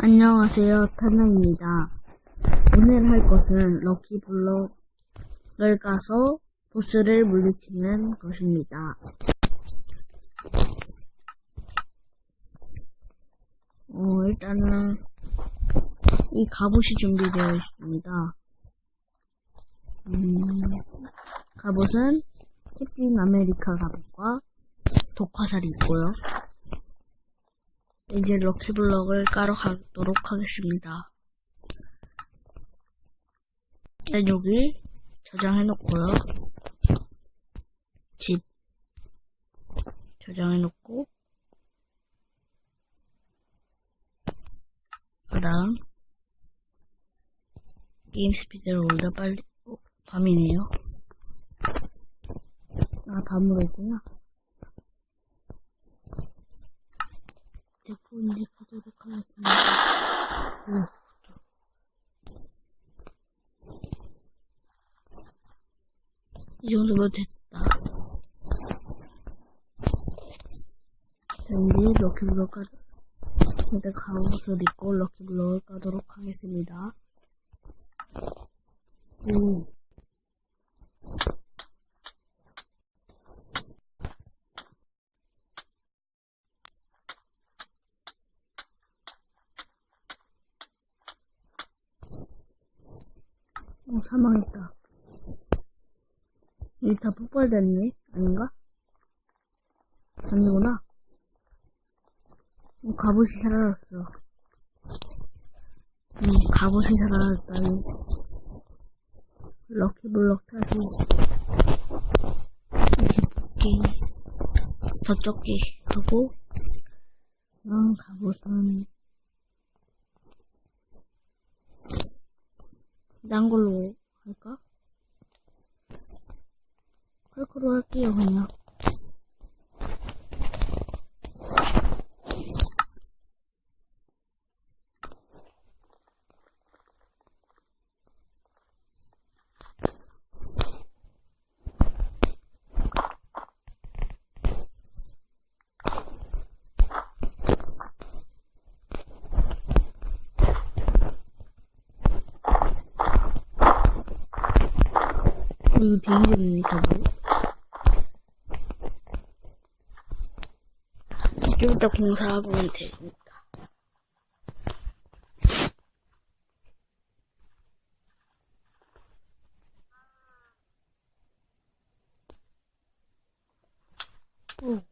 안녕하세요, 타나입니다. 오늘 할 것은 럭키블럭을 까서 보스를 물리치는 것입니다. 어, 일단은 이 갑옷이 준비되어 있습니다. 음, 갑옷은 캡틴 아메리카 갑옷과 독화살이 있고요. 이제 럭키블럭을 까러 가도록 하겠습니다. 일단 여기 저장해놓고요. 집 저장해놓고 그 다음 게임 스피드를 올려 빨리 어, 밤이네요. 아 밤으로 했구나. 이제 보도록 하겠습니다. 오, 이 정도면 됐다. 자, 이제 럭키블럭 까, 일단 가옷을 입고 럭키블럭을 까도록 하겠습니다. 오. 어, 사망했다. 여기 다 폭발됐네? 아닌가? 아니구나. 어, 갑옷이 사라졌어. 음, 갑옷이 사라졌다니. 럭키블럭 다시 20개 더 적게 하고 음, 갑옷은 딴 걸로 할까? 컬크로 할게요 그냥 어, 이거 좀 이따 공사해보면 되니까 오.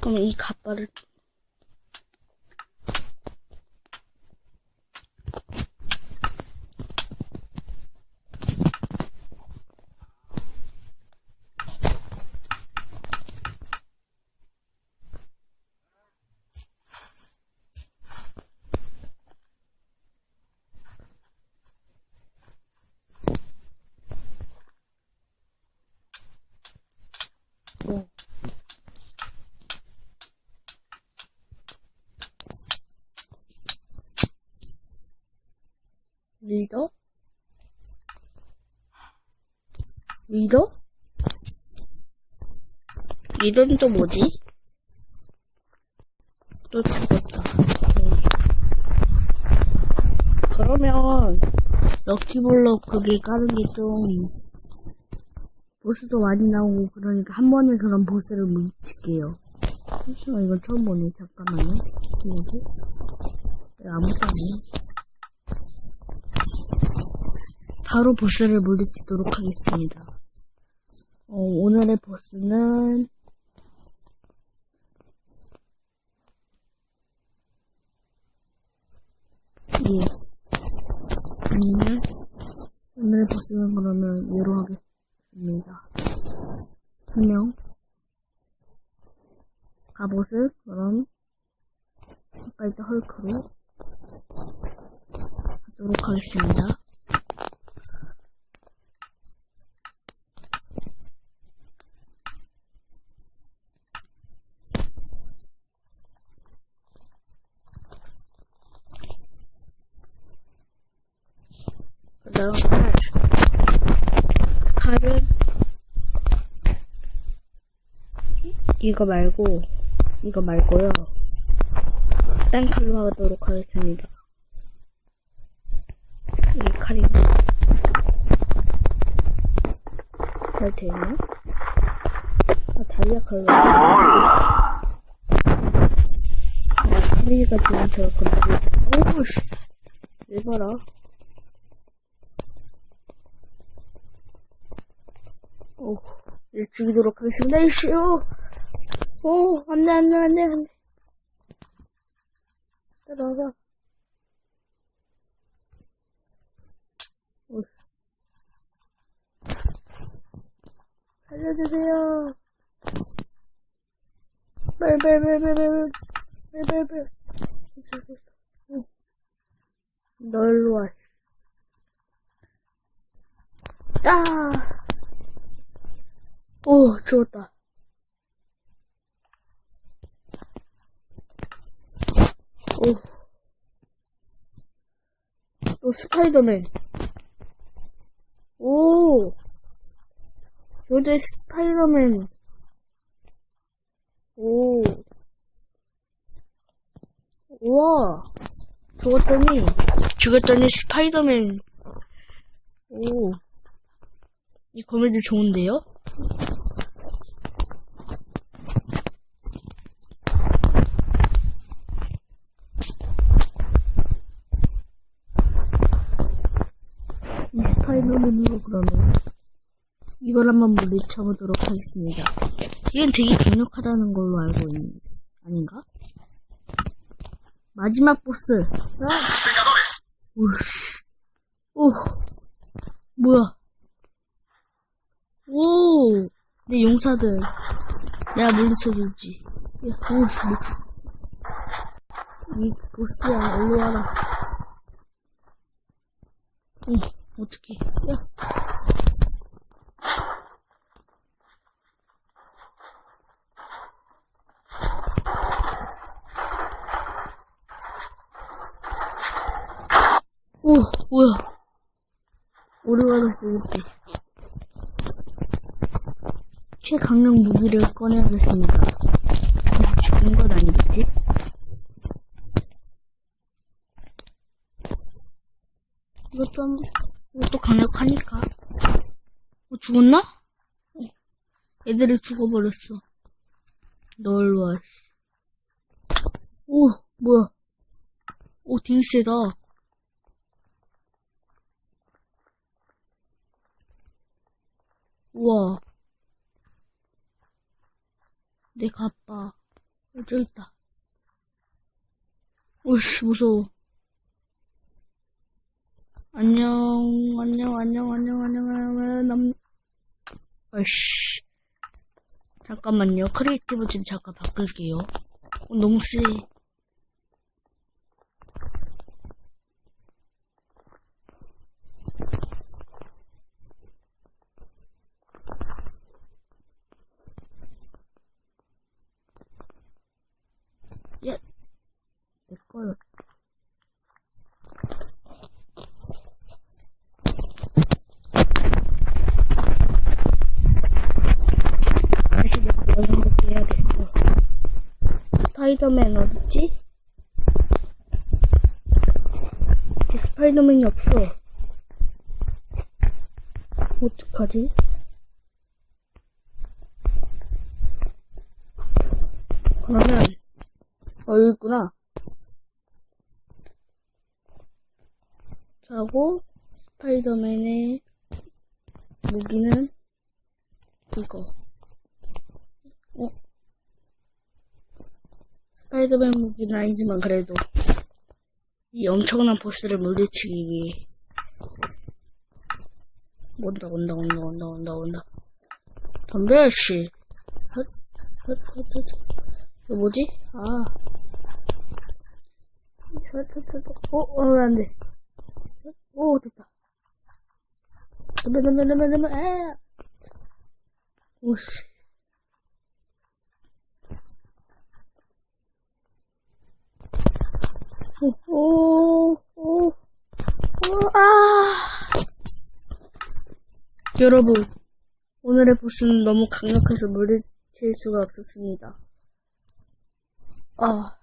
그럼 이 갑바를 오. 리더? 리더? 리더는 또 뭐지? 또 죽었다. 네. 그러면 럭키블럭 그게 까는 게 좀 보스도 많이 나오고 그러니까 한 번에 그런 보스를 뭉칠게요. 잠시만 이건 처음 보네. 잠깐만요. 뭐지? 왜 아무것도 안 해? 바로 보스를 물리치도록 하겠습니다. 어, 오늘의 보스는 예. 오늘 오늘의 보스는 그러면 얘로 하겠습니다. 한명 갑옷을 그럼 아까 있던 헐크로 하도록 하겠습니다. 팔. 팔은 이거 말고, 이거 말고요. 딴 칼로 하도록 하겠습니다. 이 칼인가? 잘 되나? 아, 다이아 칼로. 아, 소리가 지금 저 건드리고, 오우씨. 왜 봐라. 오, 이제 죽이도록 하겠습니다. 이씨요. 오, 안 돼, 안 돼, 안 돼, 안 돼. 따라와. 오. 살려주세요. 빨리, 빨리, 빨리, 빨리, 빨리, 빨리, 빨리, 빨리. 일로 와. 따! 오, 죽었다. 오. 또 스파이더맨. 오. 요새 스파이더맨. 오. 우와. 죽었더니, 죽었더니 스파이더맨. 오. 이 거미줄 좋은데요? 이 스파이더맨으로 그러면 이걸 한번 물리쳐 보도록 하겠습니다. 이건 되게 강력하다는 걸로 알고 있는 아닌가? 마지막 보스. 아! 오씨. 오. 뭐야? 오. 내 용사들. 내가 물리쳐 줄지. 야, 오씨. 뭐. 이 보스야, 일로 와라. 응, 어떡해. 야. 오, 뭐야. 오르가를 쓰겠지. 최강력 무기를 꺼내야겠습니다. 죽은 건 아니겠지? 이것도, 한- 이것도 강력하니까. 어, 죽었나? 어, 애들이 죽어버렸어. 널 와, 씨. 오, 뭐야. 오, 되게 세다. 우와. 내 가빠. 어, 저기 있다. 오씨, 무서워. 안녕, 안녕, 안녕, 안녕, 안녕, 안녕, 남, 아이씨. 잠깐만요. 크리에이티브 좀 잠깐 바꿀게요. 어, 너무 세. 야, 내 거요. 다시 내가 연습해야겠어. 스파이더맨 어딨지? 스파이더맨이 없어. 어떡하지? 그러면, 어, 여기 있구나. 자고, 스파이더맨의 무기는 이거. 스파이더맨 무기는 아니지만 그래도 이 엄청난 보스를 물리치기 위해 온다 온다 온다 온다 온다 온다 덤벼 씨 헛, 헛. 이거 뭐지? 아 헛, 헛, 헛, 헛. 어, 어, 안 돼. 오, 됐다. 덤벼, 덤벼, 덤벼, 덤벼, 아! 오씨. 아. 여러분, 오늘의 보스는 너무 강력해서 물리, 질 수가 없었습니다. 아,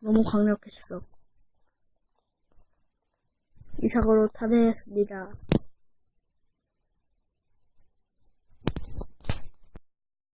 너무 강력했어. 이 사고로 탄핵했습니다.